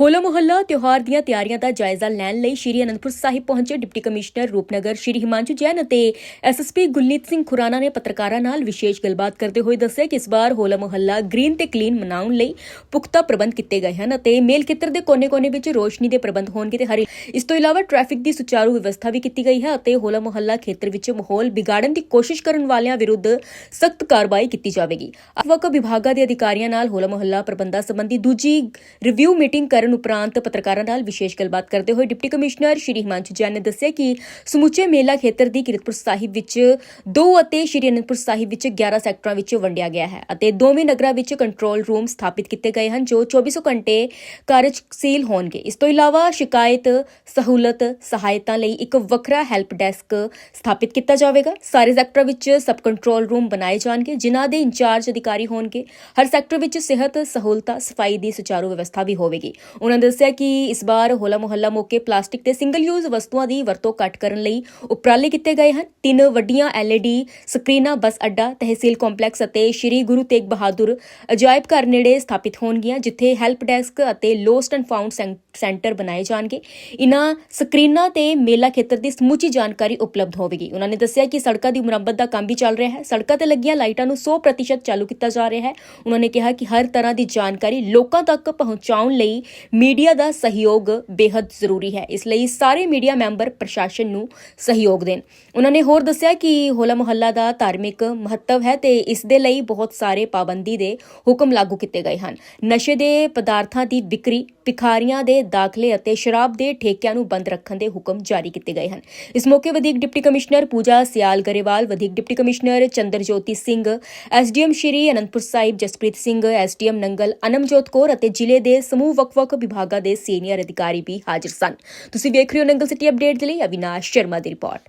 ਹੋਲਾ ਮੁਹੱਲਾ ਤਿਉਹਾਰ ਦੀਆਂ ਤਿਆਰੀਆਂ ਦਾ ਜਾਇਜ਼ਾ ਲੈਣ ਲਈ ਸ਼੍ਰੀ ਅਨੰਦਪੁਰ ਸਾਹਿਬ ਪਹੁੰਚੇ ਡਿਪਟੀ ਕਮਿਸ਼ਨਰ ਰੂਪਨਗਰ ਸ਼੍ਰੀ ਹਿਮਾਂਸ਼ੂ ਜੈਨ ਅਤੇ ਐਸਐਸਪੀ ਗੁਲਨੀਤ ਸਿੰਘ ਖੁਰਾਨਾ ਨੇ ਪੱਤਰਕਾਰਾਂ ਨਾਲ ਵਿਸ਼ੇਸ਼ ਗੱਲਬਾਤ ਕਰਦੇ ਹੋਏ ਦੱਸਿਆ ਕਿ ਇਸ ਵਾਰ ਹੋਲਾ ਮੁਹੱਲਾ ਗ੍ਰੀਨ ਤੇ ਕਲੀਨ ਮਨਾਉਣ ਲਈ ਪੁਖਤਾ ਪ੍ਰਬੰਧ ਕੀਤੇ ਗਏ ਹਨ ਅਤੇ ਮੇਲ ਖੇਤਰ ਦੇ ਕੋਨੇ-ਕੋਨੇ ਵਿੱਚ ਰੋਸ਼ਨੀ ਦੇ ਪ੍ਰਬੰਧ ਹੋਣਗੇ ਤੇ ਹਰੀ ਇਸ ਤੋਂ ਇਲਾਵਾ ਟ੍ਰੈਫਿਕ ਦੀ ਸੁਚਾਰੂ ਵਿਵਸਥਾ ਵੀ ਕੀਤੀ ਗਈ ਹੈ ਅਤੇ ਹੋਲਾ ਮੁਹੱਲਾ ਖੇਤਰ ਵਿੱਚ ਮਾਹੌਲ ਵਿਗਾੜਨ ਦੀ ਕੋਸ਼ਿਸ਼ ਕਰਨ ਵਾਲਿਆਂ ਵਿਰੁੱਧ ਸਖਤ ਕਾਰਵਾਈ ਕੀਤੀ ਜਾਵੇਗੀ। ਵੱਖ ਵਿਭਾਗਾਂ ਦੇ ਅਧਿਕਾਰੀਆਂ ਨਾਲ ਹੋਲਾ ਮੁਹੱਲਾ ਪ੍ਰਬੰਧਾਂ ਸੰਬੰਧੀ ਦੂਜੀ ਰਿਵਿਊ ਮੀਟਿੰਗ ਕਰਨ ਉਪਰੰਤ ਪੱਤਰਕਾਰਾਂ ਨਾਲ ਵਿਸ਼ੇਸ਼ ਗੱਲਬਾਤ ਕਰਦੇ ਹੋਏ ਡਿਪਟੀ ਕਮਿਸ਼ਨਰ ਸ਼੍ਰੀ ਹਿਮਾਂਸ਼ੂ ਜੈਨ ਨੇ ਦੱਸਿਆ ਕਿ ਸਮੁੱਚੇ ਮੇਲਾ ਖੇਤਰ ਦੀ ਕਿਰਤਪੁਰ ਸਾਹਿਬ ਵਿੱਚ 2 ਅਤੇ ਸ਼੍ਰੀ ਅਨੰਦਪੁਰ ਸਾਹਿਬ ਵਿੱਚ 11 ਸੈਕਟਰਾਂ ਵਿੱਚ ਵੰਡਿਆ ਗਿਆ ਹੈ ਅਤੇ ਦੋਵੇਂ ਨਗਰਾਂ ਵਿੱਚ ਕੰਟਰੋਲ ਰੂਮ ਸਥਾਪਿਤ ਕੀਤੇ ਗਏ ਹਨ, ਜੋ 2400 ਘੰਟੇ ਕਾਰਜਸ਼ੀਲ ਹੋਣਗੇ। ਇਸ ਤੋਂ ਇਲਾਵਾ ਸ਼ਿਕਾਇਤ, ਸਹੂਲਤ, ਸਹਾਇਤਾ ਲਈ ਇੱਕ ਵੱਖਰਾ ਹੈਲਪ ਡੈਸਕ ਸਥਾਪਿਤ ਕੀਤਾ ਜਾਵੇਗਾ। ਸਾਰੇ ਸੈਕਟਰਾਂ ਵਿੱਚ ਸਬ ਕੰਟਰੋਲ ਰੂਮ ਬਣਾਏ ਜਾਣਗੇ, ਜਿਨ੍ਹਾਂ ਦੇ ਇੰਚਾਰਜ ਅਧਿਕਾਰੀ ਹੋਣਗੇ। ਹਰ ਸੈਕਟਰ ਵਿੱਚ ਸਿਹਤ, ਸਹੂਲਤਾਂ, ਸਫ਼ਾਈ ਦੀ ਸੁਚਾਰੂ ਵਿਵਸਥਾ ਵੀ ਹੋਵੇਗੀ। ਉਹਨਾਂ ਦੱਸਿਆ ਕਿ ਇਸ ਵਾਰ ਹੋਲਾ ਮੁਹੱਲਾ ਮੌਕੇ ਪਲਾਸਟਿਕ ਤੇ ਸਿੰਗਲ ਯੂਜ਼ ਵਸਤੂਆਂ ਦੀ ਵਰਤੋਂ ਘੱਟ ਕਰਨ ਲਈ ਉਪਰਾਲੇ ਕੀਤੇ ਗਏ ਹਨ। ਤਿੰਨ ਵੱਡੀਆਂ LED ਸਕਰੀਨਾਂ, ਬੱਸ ਅੱਡਾ, ਤਹਿਸੀਲ ਕੰਪਲੈਕਸ ਅਤੇ ਸ਼੍ਰੀ ਗੁਰੂ ਤੇਗ ਬਹਾਦਰ ਅਜਾਇਬ ਘਰ ਨੇੜੇ ਸਥਾਪਿਤ ਹੋਣਗੀਆਂ, ਜਿੱਥੇ ਹੈਲਪ ਡੈਸਕ ਅਤੇ ਲੋਸਟ ਐਂਡ ਫਾਊਂਡ ਸੈਂਟਰ ਬਣਾਏ ਜਾਣਗੇ। ਇਨ੍ਹਾਂ ਸਕਰੀਨਾਂ ਤੇ ਮੇਲਾ ਖੇਤਰ ਦੀ ਸਮੁੱਚੀ ਜਾਣਕਾਰੀ ਉਪਲਬਧ ਹੋਵੇਗੀ। ਉਹਨਾਂ ਨੇ ਦੱਸਿਆ ਕਿ ਸੜਕਾਂ ਦੀ ਮੁਰੰਮਤ ਦਾ ਕੰਮ ਵੀ ਚੱਲ ਰਿਹਾ ਹੈ। ਸੜਕਾਂ ਤੇ ਲੱਗੀਆਂ ਲਾਈਟਾਂ ਨੂੰ 100% ਚਾਲੂ ਕੀਤਾ ਜਾ ਰਿਹਾ ਹੈ। ਉਹਨਾਂ ਨੇ ਕਿਹਾ ਕਿ ਹਰ ਤਰ੍ਹਾਂ ਦੀ ਜਾਣਕਾਰੀ ਲੋਕਾਂ ਤੱਕ ਪਹੁੰਚਾਉਣ ਲਈ ਮੀਡੀਆ ਦਾ ਸਹਿਯੋਗ ਬੇहद ਜ਼ਰੂਰੀ ਹੈ। ਇਸ ਲਈ ਸਾਰੇ ਮੀਡੀਆ ਮੈਂਬਰ ਪ੍ਰਸ਼ਾਸਨ ਨੂੰ ਸਹਿਯੋਗ ਦੇਣ। ਉਹਨਾਂ ਨੇ ਹੋਰ ਦੱਸਿਆ ਕਿ ਹੋਲਾ ਮੁਹੱਲਾ ਦਾ ਧਾਰਮਿਕ ਮਹੱਤਵ ਹੈ ਤੇ ਇਸ ਦੇ ਲਈ ਬਹੁਤ ਸਾਰੇ ਪਾਬੰਦੀ ਦੇ ਹੁਕਮ ਲਾਗੂ ਕੀਤੇ ਗਏ ਹਨ। ਨਸ਼ੇ ਦੇ ਪਦਾਰਥਾਂ ਦੀ ਵਿਕਰੀ, ਭਿਖਾਰੀਆਂ ਦੇ ਦਾਖਲੇ ਅਤੇ ਸ਼ਰਾਬ ਦੇ ਠੇਕਿਆਂ ਨੂੰ ਬੰਦ ਰੱਖਣ ਦੇ ਹੁਕਮ ਜਾਰੀ ਕੀਤੇ ਗਏ ਹਨ। ਇਸ ਮੌਕੇ ਵਧੀਕ ਡਿਪਟੀ ਕਮਿਸ਼ਨਰ ਪੂਜਾ ਸਿਆਲ ਗਰੇਵਾਲ, ਵਧੀਕ deputy commissioner Chandarjoti Singh, SDM Shri Anandpur Sahib Jaspreet Singh, SDM Nangal Anmoljot Kaur ਅਤੇ ਜ਼ਿਲ੍ਹੇ ਦੇ ਸਮੂਹ ਵੱਖ-ਵੱਖ ਵਿਭਾਗਾਂ ਦੇ ਸੀਨੀਅਰ ਅਧਿਕਾਰੀ ਵੀ ਹਾਜ਼ਰ ਸਨ। ਤੁਸੀਂ ਵੇਖ ਰਹੇ ਹੋ ਨੰਗਲ ਸਿਟੀ ਅਪਡੇਟ ਦੇ ਲਈ ਅਵਿਨਾਸ਼ ਸ਼ਰਮਾ ਦੀ ਰਿਪੋਰਟ।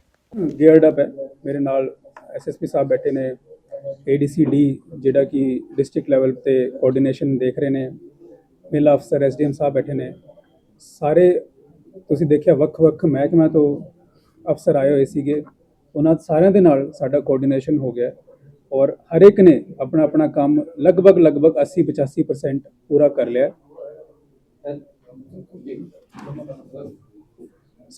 ਗੇਅਰਡ ਅਪ ਹੈ, ਮੇਰੇ ਨਾਲ ਐਸਐਸਪੀ ਸਾਹਿਬ ਬੈਠੇ ਨੇ ਏਡੀਸੀਡੀ ਜਿਹੜਾ ਕਿ ਡਿਸਟ੍ਰਿਕਟ ਲੈਵਲ ਤੇ ਕੋਆਰਡੀਨੇਸ਼ਨ ਦੇਖ ਰਹੇ ਨੇ, ਮੇਲਾ ਅਫਸਰ ਐਸਡੀਐਮ ਸਾਹਿਬ ਬੈਠੇ ਨੇ। ਸਾਰੇ, ਤੁਸੀਂ ਦੇਖਿਆ ਵੱਖ-ਵੱਖ ਮਹਿਕਮਿਆਂ ਤੋਂ ਅਫਸਰ ਆਏ ਹੋਏ ਸੀਗੇ। ਉਹਨਾਂ ਸਾਰਿਆਂ ਦੇ ਨਾਲ ਸਾਡਾ ਕੋਆਰਡੀਨੇਸ਼ਨ ਹੋ ਗਿਆ। ਔਰ ਹਰ ਇੱਕ ਨੇ ਆਪਣਾ ਆਪਣਾ ਕੰਮ ਲਗਭਗ ਲਗਭਗ 80 85% ਪੂਰਾ ਕਰ ਲਿਆ।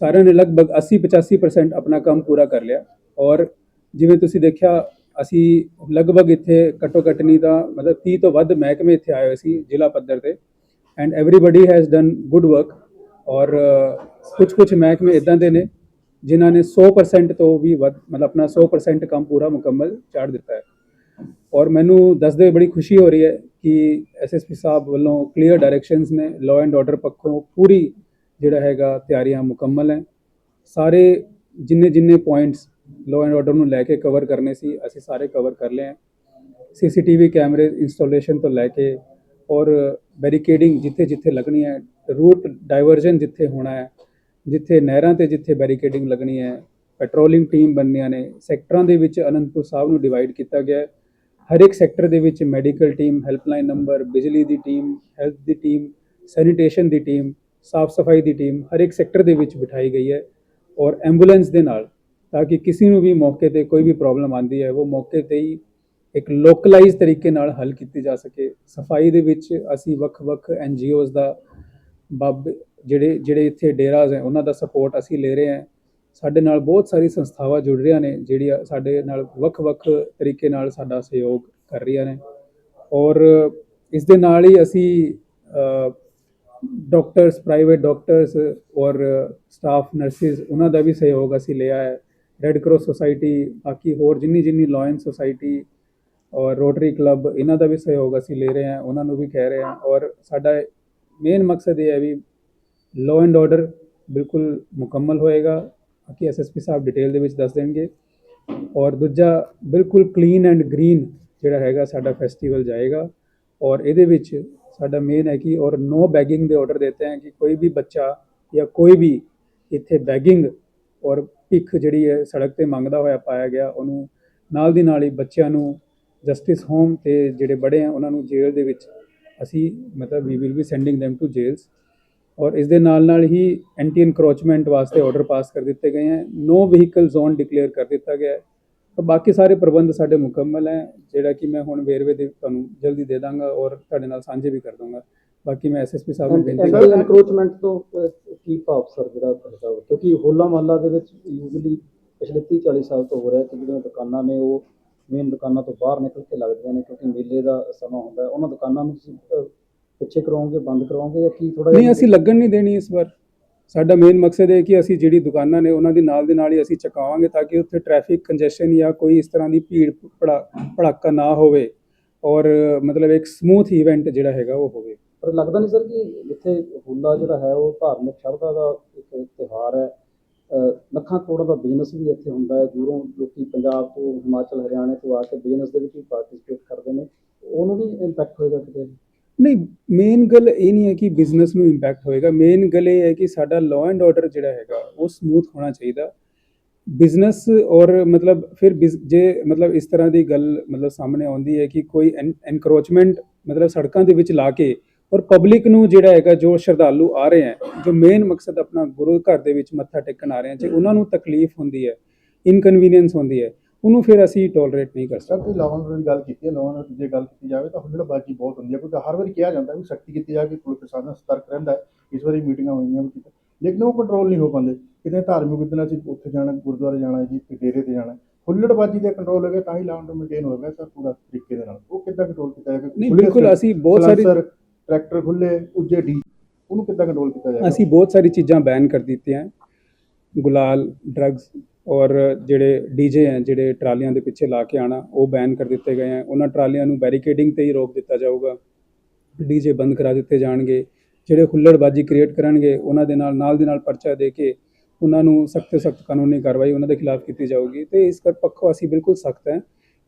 ਸਾਰਿਆਂ ਨੇ ਲਗਭਗ 80 85% ਆਪਣਾ ਕੰਮ ਪੂਰਾ ਕਰ ਲਿਆ ਔਰ ਜਿਵੇਂ ਤੁਸੀਂ ਦੇਖਿਆ ਅਸੀਂ ਲਗਭਗ ਇੱਥੇ ਘੱਟੋ ਘੱਟ ਨਹੀਂ ਤਾਂ ਮਤਲਬ 30 ਤੋਂ ਵੱਧ ਮਹਿਕਮੇ ਇੱਥੇ ਆਏ ਹੋਏ ਸੀ ਜ਼ਿਲ੍ਹਾ ਪੱਧਰ ਤੇ and everybody has done good work ਔਰ ਕੁਝ ਕੁਝ ਮਹਿਕਮੇ ਇਦਾਂ ਦੇ ਨੇ ਜਿਨ੍ਹਾਂ ਨੇ 100% ਤੋਂ ਵੀ ਵੱਧ ਮਤਲਬ ਆਪਣਾ 100% ਕੰਮ ਪੂਰਾ ਮੁਕੰਮਲ ਚਾੜ ਦਿੱਤਾ ਹੈ ਔਰ ਮੈਨੂੰ ਦੱਸਦੇ ਹੋਏ ਬੜੀ ਖੁਸ਼ੀ ਹੋ ਰਹੀ ਹੈ ਕਿ ਐਸਐਸਪੀ ਸਾਹਿਬ ਵੱਲੋਂ ਕਲੀਅਰ ਡਾਇਰੈਕਸ਼ਨਸ ਨੇ ਲਾਅ ਐਂਡ ਆਰਡਰ ਪੱਖੋਂ ਪੂਰੀ ਜਿਹੜਾ ਹੈਗਾ ਤਿਆਰੀਆਂ ਮੁਕੰਮਲ ਹੈ। ਸਾਰੇ ਜਿੰਨੇ ਜਿੰਨੇ ਪੁਆਇੰਟਸ ਲਾਅ ਐਂਡ ਆਰਡਰ ਨੂੰ ਲੈ ਕੇ ਕਵਰ ਕਰਨੇ ਸੀ, ਅਸੀਂ ਸਾਰੇ ਕਵਰ ਕਰ ਲਏ ਹੈ। ਸੀਸੀਟੀਵੀ ਕੈਮਰੇ ਇੰਸਟਾਲੇਸ਼ਨ ਤੋਂ ਲੈ ਕੇ ਔਰ ਬੈਰੀਕੇਡਿੰਗ ਜਿੱਥੇ ਜਿੱਥੇ ਲੱਗਣੀ ਹੈ ਰੂਟ ਡਾਈਵਰਜਨ ਜਿੱਥੇ ਹੋਣਾ ਹੈ, ਜਿੱਥੇ ਨਹਿਰਾਂ ਤੇ ਜਿੱਥੇ ਬੈਰੀਕੇਡਿੰਗ ਲੱਗਣੀ ਹੈ ਪੈਟਰੋਲਿੰਗ ਟੀਮ ਬਣਨੀਆਂ ਨੇ ਸੈਕਟਰਾਂ ਦੇ ਵਿੱਚ ਅਨੰਦਪੁਰ ਸਾਹਿਬ ਨੂੰ ਡਿਵਾਈਡ ਕੀਤਾ ਗਿਆ ਹੈ। ਹਰ ਇੱਕ ਸੈਕਟਰ ਦੇ ਵਿੱਚ ਮੈਡੀਕਲ ਟੀਮ, ਹੈਲਪਲਾਈਨ ਨੰਬਰ, ਬਿਜਲੀ ਦੀ ਟੀਮ, ਹੈਲਥ ਦੀ ਟੀਮ, ਸੈਨੀਟੇਸ਼ਨ ਦੀ ਟੀਮ, ਸਾਫ਼ ਸਫ਼ਾਈ ਦੀ ਟੀਮ, ਹਰ ਇੱਕ ਸੈਕਟਰ ਦੇ ਵਿੱਚ ਬਿਠਾਈ ਗਈ ਹੈ ਔਰ ਐਂਬੂਲੈਂਸ ਦੇ ਨਾਲ ਤਾਂ ਕਿ ਕਿਸੇ ਨੂੰ ਵੀ ਮੌਕੇ ਤੇ ਕੋਈ ਵੀ ਪ੍ਰੋਬਲਮ ਆਂਦੀ ਹੈ, ਉਹ ਮੌਕੇ ਤੇ ਹੀ ਇੱਕ ਲੋਕਲਾਈਜ਼ ਤਰੀਕੇ ਨਾਲ ਹੱਲ ਕੀਤੀ ਜਾ ਸਕੇ। ਸਫ਼ਾਈ ਦੇ ਵਿੱਚ ਅਸੀਂ ਵੱਖ-ਵੱਖ ਐਨਜੀਓਜ਼ ਦਾ, ਬੱਬ ਜਿਹੜੇ ਜਿਹੜੇ ਇੱਥੇ ਡੇਰਾਜ਼ ਹੈ, ਉਹਨਾਂ ਦਾ ਸਪੋਰਟ ਅਸੀਂ ਲੈ ਰਹੇ ਹਾਂ। ਸਾਡੇ ਨਾਲ ਬਹੁਤ ਸਾਰੀ ਸੰਸਥਾਵਾਂ ਜੁੜ ਰਹੀਆਂ ਨੇ, ਜਿਹੜੀਆਂ ਸਾਡੇ ਨਾਲ ਵੱਖ-ਵੱਖ ਤਰੀਕੇ ਨਾਲ ਸਾਡਾ ਸਹਿਯੋਗ ਕਰ ਰਹੀਆਂ ਨੇ। ਔਰ ਇਸ ਦੇ ਨਾਲ ਹੀ ਅਸੀਂ ਡਾਕਟਰਸ ਪ੍ਰਾਈਵੇਟ ਡਾਕਟਰਸ ਔਰ ਸਟਾਫ ਨਰਸਿਸ ਉਹਨਾਂ ਦਾ ਵੀ ਸਹਿਯੋਗ ਅਸੀਂ ਲਿਆ ਹੈ। ਰੈੱਡ ਕਰਾਸ ਸੁਸਾਇਟੀ ਬਾਕੀ ਹੋਰ ਜਿੰਨੀ ਜਿੰਨੀ ਲਾਇਨ ਸੁਸਾਇਟੀ ਔਰ ਰੋਟਰੀ ਕਲੱਬ ਇਹਨਾਂ ਦਾ ਵੀ ਸਹਿਯੋਗ ਅਸੀਂ ਲੈ ਰਹੇ ਹਾਂ, ਉਹਨਾਂ ਨੂੰ ਵੀ ਕਹਿ ਰਹੇ ਹਾਂ। ਔਰ ਸਾਡਾ ਮੇਨ ਮਕਸਦ ਇਹ ਹੈ ਵੀ ਲਾਅ ਐਂਡ ਆਰਡਰ ਬਿਲਕੁਲ ਮੁਕੰਮਲ ਹੋਏਗਾ। ਬਾਕੀ ਐਸਐਸਪੀ ਸਾਹਿਬ ਡਿਟੇਲ ਦੇ ਵਿੱਚ ਦੱਸ ਦੇਣਗੇ। ਔਰ ਦੂਜਾ ਬਿਲਕੁਲ ਕਲੀਨ ਐਂਡ ਗ੍ਰੀਨ ਜਿਹੜਾ ਹੈਗਾ ਸਾਡਾ ਫੈਸਟੀਵਲ ਜਾਏਗਾ। ਔਰ ਇਹਦੇ ਵਿੱਚ ਸਾਡਾ ਮੇਨ ਹੈ ਕਿ ਔਰ ਨੋ ਬੈਗਿੰਗ ਦੇ ਆਰਡਰ ਦੇਤੇ ਹੈ ਕਿ ਕੋਈ ਵੀ ਬੱਚਾ ਜਾਂ ਕੋਈ ਵੀ ਇੱਥੇ ਬੈਗਿੰਗ ਔਰ ਭਿੱਖ ਜਿਹੜੀ ਹੈ ਸੜਕ ਤੇ ਮੰਗਦਾ ਹੋਇਆ ਪਾਇਆ ਗਿਆ, ਉਹਨੂੰ ਨਾਲ ਦੀ ਨਾਲ ਹੀ ਬੱਚਿਆਂ ਨੂੰ ਜਸਟਿਸ ਹੋਮ ਤੇ ਜਿਹੜੇ ਬੜੇ ਆ ਉਹਨਾਂ ਨੂੰ ਜੇਲ੍ਹ ਦੇ ਵਿੱਚ ਅਸੀਂ ਮਤਲਬ we will be sending them to jails ਔਰ ਇਸ ਦੇ ਨਾਲ ਨਾਲ ਹੀ ਐਂਟੀ ਇਨਕਰੋਚਮੈਂਟ ਵਾਸਤੇ ਆਰਡਰ ਪਾਸ ਕਰ ਦਿੱਤੇ ਗਏ ਹਨ ਨੋ ਵਹੀਕਲ ਜ਼ੋਨ ਡਿਕਲੇਅਰ ਕਰ ਦਿੱਤਾ ਗਿਆ ਹੈ। ਤਾਂ ਬਾਕੀ ਸਾਰੇ ਪ੍ਰਬੰਧ ਸਾਡੇ ਮੁਕੰਮਲ ਹੈ ਜਿਹੜਾ ਕਿ ਮੈਂ ਹੁਣ ਵੇਰਵੇ ਦੇ ਤੁਹਾਨੂੰ ਜਲਦੀ ਦੇ ਦਾਂਗਾ ਔਰ ਤੁਹਾਡੇ ਨਾਲ ਸਾਂਝੇ ਵੀ ਕਰ ਦਾਂਗਾ ਬਾਕੀ ਮੈਂ ਐਸਐਸਪੀ ਸਾਹਿਬ ਨੂੰ ਬੇਨਤੀ ਐਂਟੀ ਐਨਕਰੋਚਮੈਂਟ ਤੋਂ ਅਹ, ਕੀ ਭਾਵ ਸਰ ਜਿਹੜਾ ਤੁਹਾਡਾ? ਕਿਉਂਕਿ ਹੋਲਾ ਮਹੱਲਾ ਦੇ ਵਿੱਚ ਯੂਜ਼ਲੀ ਪਿਛਲੇ 30 40 ਸਾਲ ਤੋਂ ਹੋ ਰਿਹਾ ਕਿ ਜਿਹੜੀਆਂ ਦੁਕਾਨਾਂ ਨੇ ਉਹ ਮੇਨ ਦੁਕਾਨਾਂ ਤੋਂ ਬਾਹਰ ਨਿਕਲ ਕੇ ਲੱਗਦੀਆਂ ਨੇ ਕਿਉਂਕਿ ਮੇਲੇ ਦਾ ਸਮਾਂ ਹੁੰਦਾ ਹੈ। ਉਹਨਾਂ ਦੁਕਾਨਾਂ ਨੂੰ ਪਿੱਛੇ ਕਰਵਾਓਗੇ ਬੰਦ ਕਰਵਾਓਗੇ ਜਾਂ ਕੀ ਥੋੜਾ ਨਹੀਂ ਅਸੀਂ ਲੱਗਣ ਨਹੀਂ ਦੇਣੀ ਇਸ ਵਾਰ। ਸਾਡਾ ਮੇਨ ਮਕਸਦ ਹੈ ਕਿ ਅਸੀਂ ਜਿਹੜੀ ਦੁਕਾਨਾਂ ਨੇ ਉਹਨਾਂ ਦੀ ਨਾਲ ਦੇ ਨਾਲ ਹੀ ਅਸੀਂ ਚਕਾਵਾਂਗੇ ਤਾਂ ਕਿ ਉੱਥੇ ਟ੍ਰੈਫਿਕ ਕੰਜੈਸ਼ਨ ਜਾਂ ਕੋਈ ਇਸ ਤਰ੍ਹਾਂ ਦੀ ਭੀੜ ਭੜਾ ਭੜਾਕਾ ਨਾ ਹੋਵੇ ਔਰ ਮਤਲਬ ਇੱਕ ਸਮੂਥ ਇਵੈਂਟ ਜਿਹੜਾ ਹੈਗਾ ਉਹ ਹੋਵੇ। ਪਰ ਲੱਗਦਾ ਨਹੀਂ ਸਰ ਕਿ ਜਿੱਥੇ ਹੋਲਾ ਜਿਹੜਾ ਹੈ ਉਹ ਧਾਰਮਿਕ ਸ਼ਰਧਾ ਦਾ ਇੱਕ ਤਿਉਹਾਰ ਹੈ। ਲੱਖਾਂ ਕਰੋੜਾਂ ਦਾ ਬਿਜ਼ਨਸ ਵੀ ਇੱਥੇ ਹੁੰਦਾ ਹੈ। ਦੂਰੋਂ ਲੋਕੀ ਪੰਜਾਬ ਤੋਂ ਹਿਮਾਚਲ ਹਰਿਆਣੇ ਤੋਂ ਆ ਕੇ ਬਿਜ਼ਨਸ ਦੇ ਵਿੱਚ ਵੀ ਪਾਰਟਿਸਿਪੇਟ ਕਰਦੇ ਨੇ। ਉਹਨੂੰ ਵੀ ਇੰਪੈਕਟ ਹੋਏਗਾ ਕਿਤੇ? ਨਹੀਂ ਮੇਨ ਗੱਲ ਇਹ ਨਹੀਂ ਹੈ ਕਿ ਬਿਜ਼ਨਸ ਨੂੰ ਇੰਪੈਕਟ ਹੋਏਗਾ। ਮੇਨ ਗੱਲ ਇਹ ਹੈ ਕਿ ਸਾਡਾ ਲਾਅ ਐਂਡ ਆਰਡਰ ਜਿਹੜਾ ਹੈਗਾ, ਉਹ ਸਮੂਥ ਹੋਣਾ ਚਾਹੀਦਾ। ਬਿਜ਼ਨਸ ਔਰ ਮਤਲਬ ਫਿਰ ਬਿਜ਼- ਜੇ ਮਤਲਬ ਇਸ ਤਰ੍ਹਾਂ ਦੀ ਗੱਲ ਮਤਲਬ ਸਾਹਮਣੇ ਆਉਂਦੀ ਹੈ ਕਿ ਕੋਈ ਐਨਕਰੋਚਮੈਂਟ ਮਤਲਬ ਸੜਕਾਂ ਦੇ ਵਿੱਚ ਲਾ ਕੇ ਔਰ ਪਬਲਿਕ ਨੂੰ ਜਿਹੜਾ ਹੈਗਾ, ਜੋ ਸ਼ਰਧਾਲੂ ਆ ਰਹੇ ਹੈ, ਜੋ ਮੇਨ ਮਕਸਦ ਆਪਣਾ ਗੁਰੂ ਘਰ ਦੇ ਵਿੱਚ ਮੱਥਾ ਟੇਕਣ ਆ ਰਹੇ ਹੈ, ਜੇ ਉਹਨਾਂ ਨੂੰ ਤਕਲੀਫ ਹੁੰਦੀ ਹੈ ਇਨਕਨਵੀਨੀਅੰਸ ਹੁੰਦੀ ਹੈ ਉਹਨੂੰ ਫਿਰ ਅਸੀਂ ਟੋਲਰੇਟ ਨਹੀਂ ਕਰ ਸਰ ਸਕਦੇ। ਤੁਸੀਂ ਲਾਹੌਰ ਦੀ ਗੱਲ ਕੀਤੀ ਹੈ ਲਾਹੌਰ ਦੀ ਜੇ ਗੱਲ ਕੀਤੀ ਜਾਵੇ ਤਾਂ ਹੁੱਲੜਬਾਜ਼ੀ ਬਹੁਤ ਹੁੰਦੀ ਹੈ ਕਿਉਂਕਿ ਹਰ ਵਾਰੀ ਕਿਹਾ ਜਾਂਦਾ ਵੀ ਸਖਤੀ ਕੀਤੀ ਜਾਵੇ ਪੁਲਿਸ ਪ੍ਰਸ਼ਾਸਨ ਸਤਰਕ ਰਹਿੰਦਾ ਹੈ ਇਸ ਵਾਰੀ ਮੀਟਿੰਗਾਂ ਹੋਈਆਂ ਵੀ ਕੀਤਾ। ਲੇਕਿਨ ਉਹ ਕੰਟਰੋਲ ਨਹੀਂ ਹੋ ਪਾਉਂਦੇ। ਕਿਤੇ ਧਾਰਮਿਕ ਦਿਨਾਂ ਅਸੀਂ ਉੱਥੇ ਜਾਣਾ ਗੁਰਦੁਆਰੇ ਜਾਣਾ ਹੈ ਜੀ ਤੇ ਡੇਰੇ ਤੇ ਜਾਣਾ। ਹੈ। ਹੁੱਲੜਬਾਜ਼ੀ ਦੇ ਕੰਟਰੋਲ ਹੋਵੇ ਤਾਂ ਹੀ ਲਾਅ ਐਂਡ ਮੇਨਟੇਨ ਹੋਵੇਗਾ ਸਰ ਪੂਰਾ ਤਰੀਕੇ ਦੇ ਨਾਲ। ਉਹ ਕਿੱਦਾਂ ਕੰਟਰੋਲ ਕੀਤਾ ਜਾਏਗਾ ਨਹੀਂ ਬਿਲਕੁਲ ਅਸੀਂ ਬਹੁਤ ਸਾਰੀ ਸਰ ਟਰੈਕਟਰ ਖੁੱਲੇ ਉੱਜੇ ਡੀ ਉਹਨੂੰ ਕਿੱਦਾਂ ਕੰਟਰੋਲ ਕੀਤਾ ਜਾਏਗਾ ਅਸੀਂ ਬਹੁਤ ਸਾਰੀ ਚੀਜ਼ਾਂ ਬੈਨ ਕਰ ਦਿੱਤੀਆਂ। ਹੈ। ਗੁਲਾਲ ਡਰੱਗਸ ਔਰ ਜਿਹੜੇ ਡੀਜੇ ਹੈ, ਜਿਹੜੇ ਟਰਾਲੀਆਂ ਦੇ ਪਿੱਛੇ ਲਾ ਕੇ ਆਣਾ ਉਹ ਬੈਨ ਕਰ ਦਿੱਤੇ ਗਏ ਹੈ। ਉਹਨਾਂ ਟਰਾਲੀਆਂ ਨੂੰ ਬੈਰੀਕੇਡਿੰਗ ਤੇ ਹੀ ਰੋਕ ਦਿੱਤਾ ਜਾਊਗਾ। ਡੀਜੇ ਬੰਦ ਕਰਾ ਦਿੱਤੇ ਜਾਣਗੇ। ਜਿਹੜੇ ਹੁੱਲੜਬਾਜ਼ੀ ਕ੍ਰੀਏਟ ਕਰਨਗੇ, ਉਹਨਾਂ ਦੇ ਨਾਲ ਨਾਲ ਦੇ ਨਾਲ ਪਰਚਾ ਦੇ ਕੇ ਉਹਨਾਂ ਨੂੰ ਸਖਤ ਤੋਂ ਸਖਤ ਕਾਨੂੰਨੀ ਕਾਰਵਾਈ ਉਹਨਾਂ ਦੇ ਖਿਲਾਫ ਕੀਤੀ ਜਾਊਗੀ। ਤੇ ਇਸ ਕਰ ਪੱਖੋਂ ਅਸੀਂ ਬਿਲਕੁਲ ਸਖਤ ਹੈ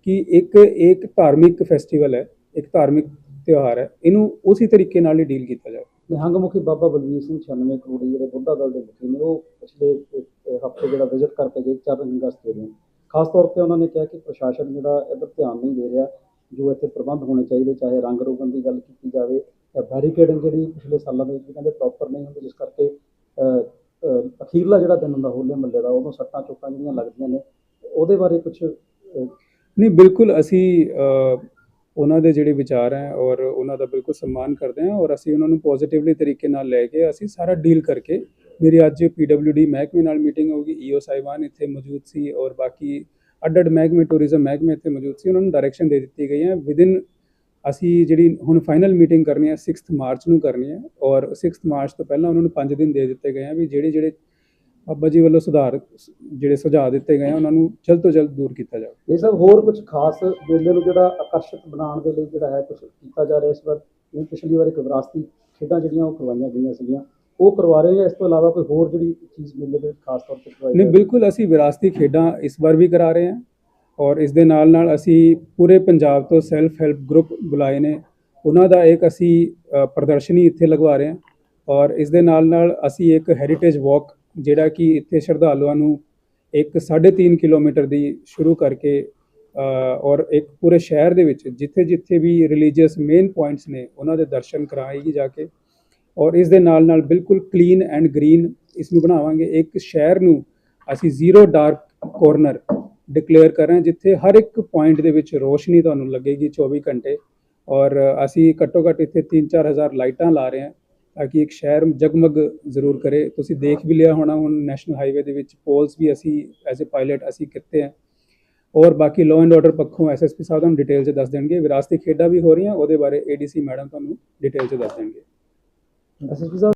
ਕਿ ਇੱਕ ਇੱਕ ਧਾਰਮਿਕ ਫੈਸਟੀਵਲ ਹੈ, ਇੱਕ ਧਾਰਮਿਕ ਤਿਉਹਾਰ ਹੈ, ਇਹਨੂੰ ਉਸੇ ਤਰੀਕੇ ਨਾਲ ਹੀ ਡੀਲ ਕੀਤਾ ਜਾਵੇ ਨਿਹੰਗ ਮੁਖੀ ਬਾਬਾ ਬਲਵੀਰ ਸਿੰਘ 96 ਕਰੋੜੀ, ਜਿਹੜੇ ਬੁੱਢਾ ਦਲ ਦੇ ਮੁਖੀ ਨੇ, ਉਹ ਪਿਛਲੇ ਹਫ਼ਤੇ ਜਿਹੜਾ ਵਿਜ਼ਿਟ ਕਰਕੇ ਗਏ ਚਾਰ ਚਰਨਗੰਗਾ ਸਟੇਡੀਅਮ ਖਾਸ ਤੌਰ ਤੇ ਉਹਨਾਂ ਨੇ ਕਿਹਾ ਕਿ ਪ੍ਰਸ਼ਾਸਨ ਜਿਹੜਾ ਇੱਧਰ ਧਿਆਨ ਨਹੀਂ ਦੇ ਰਿਹਾ ਜੋ ਇੱਥੇ ਪ੍ਰਬੰਧ ਹੋਣੇ ਚਾਹੀਦੇ, ਚਾਹੇ ਰੰਗ ਰੋਗਨ ਦੀ ਗੱਲ ਕੀਤੀ ਜਾਵੇ ਜਾਂ ਬੈਰੀਕੇਡਿੰਗ ਜਿਹੜੀ ਪਿਛਲੇ ਸਾਲਾਂ ਦੇ ਵਿੱਚ ਵੀ ਕਹਿੰਦੇ ਪ੍ਰੋਪਰ ਨਹੀਂ ਹੁੰਦੀ, ਜਿਸ ਕਰਕੇ ਅਖੀਰਲਾ ਜਿਹੜਾ ਦਿਨ ਹੁੰਦਾ ਹੋਲੇ ਮਹੱਲੇ ਦਾ, ਉਦੋਂ ਸੱਟਾਂ ਚੋਟਾਂ ਜਿਹੜੀਆਂ ਲੱਗਦੀਆਂ ਨੇ, ਉਹਦੇ ਬਾਰੇ ਕੁਝ ਨਹੀਂ, ਬਿਲਕੁਲ ਅਸੀਂ ਉਹਨਾਂ ਦੇ ਜਿਹੜੇ ਵਿਚਾਰ ਹੈ ਔਰ ਉਹਨਾਂ ਦਾ ਬਿਲਕੁਲ ਸਨਮਾਨ ਕਰਦੇ ਹਾਂ ਔਰ ਅਸੀਂ ਉਹਨਾਂ ਨੂੰ ਪੋਜ਼ਿਟਿਵਲੀ ਤਰੀਕੇ ਨਾਲ ਲੈ ਕੇ ਅਸੀਂ ਸਾਰਾ ਡੀਲ ਕਰਕੇ ਮੇਰੀ ਅੱਜ ਪੀਡਬਲਯੂਡੀ ਮਹਿਕਮੇ ਨਾਲ ਮੀਟਿੰਗ ਹੋਗੀ ਈਓ ਸਾਹਿਬਾਨ ਇੱਥੇ ਮੌਜੂਦ ਸੀ ਔਰ ਬਾਕੀ ਅੱਡ ਅੱਡ ਮਹਿਕਮੇ ਟੂਰਿਜ਼ਮ ਮਹਿਕਮੇ ਇੱਥੇ ਮੌਜੂਦ ਸੀ, ਉਹਨਾਂ ਨੂੰ ਡਾਇਰੈਕਸ਼ਨ ਦੇ ਦਿੱਤੀ ਗਈ ਹੈ। ਵਿਦਿਨ ਅਸੀਂ ਜਿਹੜੀ ਹੁਣ ਫਾਈਨਲ ਮੀਟਿੰਗ ਕਰਨੀ ਹੈ 6th ਮਾਰਚ ਨੂੰ ਕਰਨੀ ਹੈ ਔਰ 6th ਮਾਰਚ ਤੋਂ ਪਹਿਲਾਂ ਉਹਨਾਂ ਨੂੰ 5 ਦਿਨ ਦੇ ਦਿੱਤੇ ਗਏ ਆ ਵੀ ਜਿਹੜੇ ਜਿਹੜੇ ਬਾਬਾ ਜੀ ਵੱਲੋਂ ਸੁਧਾਰ, ਜਿਹੜੇ ਸੁਝਾਅ ਦਿੱਤੇ ਗਏ ਆ, ਉਹਨਾਂ ਨੂੰ ਜਲਦ ਤੋਂ ਜਲਦ ਦੂਰ ਕੀਤਾ ਜਾਵੇ। ਇਹ ਸਭ ਹੋਰ ਕੁਝ ਖਾਸ ਮੇਲੇ ਨੂੰ ਜਿਹੜਾ ਆਕਰਸ਼ਿਤ ਬਣਾਉਣ ਦੇ ਲਈ ਜਿਹੜਾ ਹੈ ਕੁਝ ਕੀਤਾ ਜਾ ਰਿਹਾ ਇਸ ਵਾਰ? ਪਿਛਲੀ ਵਾਰ ਇੱਕ ਵਿਰਾਸਤੀ ਖੇਡਾਂ ਜਿਹੜੀਆਂ ਉਹ ਕਰਵਾਈਆਂ ਗਈਆਂ ਸੀਗੀਆਂ। ਉਹ ਕਰਵਾ ਰਹੇ ਜਾਂ ਇਸ ਤੋਂ ਇਲਾਵਾ ਕੋਈ ਹੋਰ ਜਿਹੜੀ ਚੀਜ਼ ਮੇਲੇ ਦੇ ਵਿੱਚ ਖਾਸ ਤੌਰ ਤੇ ਕਰਵਾਈ ਨਹੀਂ? ਬਿਲਕੁਲ ਅਸੀਂ ਵਿਰਾਸਤੀ ਖੇਡਾਂ ਇਸ ਵਾਰ ਵੀ ਕਰਾ ਰਹੇ ਹਾਂ ਔਰ ਇਸ ਦੇ ਨਾਲ ਨਾਲ ਅਸੀਂ ਪੂਰੇ ਪੰਜਾਬ ਤੋਂ ਸੈਲਫ ਹੈਲਪ ਗਰੁੱਪ ਬੁਲਾਏ ਨੇ ਉਹਨਾਂ ਦਾ ਇੱਕ ਅਸੀਂ ਪ੍ਰਦਰਸ਼ਨੀ ਇੱਥੇ ਲਗਵਾ ਰਹੇ ਹਾਂ ਔਰ ਇਸ ਦੇ ਨਾਲ ਨਾਲ ਅਸੀਂ ਇੱਕ ਹੈਰੀਟੇਜ ਵਾਕ ਜਿਹੜਾ ਕਿ ਇੱਥੇ ਸ਼ਰਧਾਲੂਆਂ ਨੂੰ ਇੱਕ 3.5 ਕਿਲੋਮੀਟਰ ਦੀ ਸ਼ੁਰੂ ਕਰਕੇ ਔਰ ਇੱਕ ਪੂਰੇ ਸ਼ਹਿਰ ਦੇ ਵਿੱਚ ਜਿੱਥੇ ਜਿੱਥੇ ਵੀ ਰਿਲੀਜੀਅਸ ਮੇਨ ਪੁਆਇੰਟਸ ਨੇ ਉਹਨਾਂ ਦੇ ਦਰਸ਼ਨ ਕਰਾਏਗੀ ਜਾ ਕੇ ਔਰ ਇਸ ਦੇ ਨਾਲ ਨਾਲ ਬਿਲਕੁਲ ਕਲੀਨ ਐਂਡ ਗ੍ਰੀਨ ਇਸ ਨੂੰ ਬਣਾਵਾਂਗੇ। ਇੱਕ ਸ਼ਹਿਰ ਨੂੰ ਅਸੀਂ ਜ਼ੀਰੋ ਡਾਰਕ ਕੋਰਨਰ ਡਿਕਲੇਅਰ ਕਰ ਰਹੇ ਹਾਂ, ਜਿੱਥੇ ਹਰ ਇੱਕ ਪੁਆਇੰਟ ਦੇ ਵਿੱਚ ਰੋਸ਼ਨੀ ਤੁਹਾਨੂੰ ਲੱਗੇਗੀ 24 ਘੰਟੇ। ਔਰ ਅਸੀਂ ਘੱਟੋ ਘੱਟ ਇੱਥੇ 3-4 ਹਜ਼ਾਰ ਲਾਈਟਾਂ ਲਾ ਰਹੇ ਹਾਂ, ਤਾਂ ਕਿ ਇੱਕ ਸ਼ਹਿਰ ਜਗਮਗ ਜ਼ਰੂਰ ਕਰੇ। ਤੁਸੀਂ ਦੇਖ ਵੀ ਲਿਆ ਹੋਣਾ, ਹੁਣ ਨੈਸ਼ਨਲ ਹਾਈਵੇ ਦੇ ਵਿੱਚ ਪੋਲਸ ਵੀ ਅਸੀਂ ਐਜ਼ ਅ ਪਾਇਲਟ ਅਸੀਂ ਕੀਤੇ ਹੈ ਔਰ ਬਾਕੀ ਲਾਅ ਐਂਡ ਆਰਡਰ ਪੱਖੋਂ ਐਸਐਸਪੀ ਸਾਹਿਬ ਤੁਹਾਨੂੰ ਡਿਟੇਲ 'ਚ ਦੱਸ ਦੇਣਗੇ। ਵਿਰਾਸਤੀ ਖੇਡਾਂ ਵੀ ਹੋ ਰਹੀਆਂ, ਉਹਦੇ ਬਾਰੇ ਏਡੀਸੀ ਮੈਡਮ ਤੁਹਾਨੂੰ ਡਿਟੇਲ 'ਚ ਦੱਸ ਦੇਣਗੇ। ਐਸਐਸਪੀ ਸਾਹਿਬ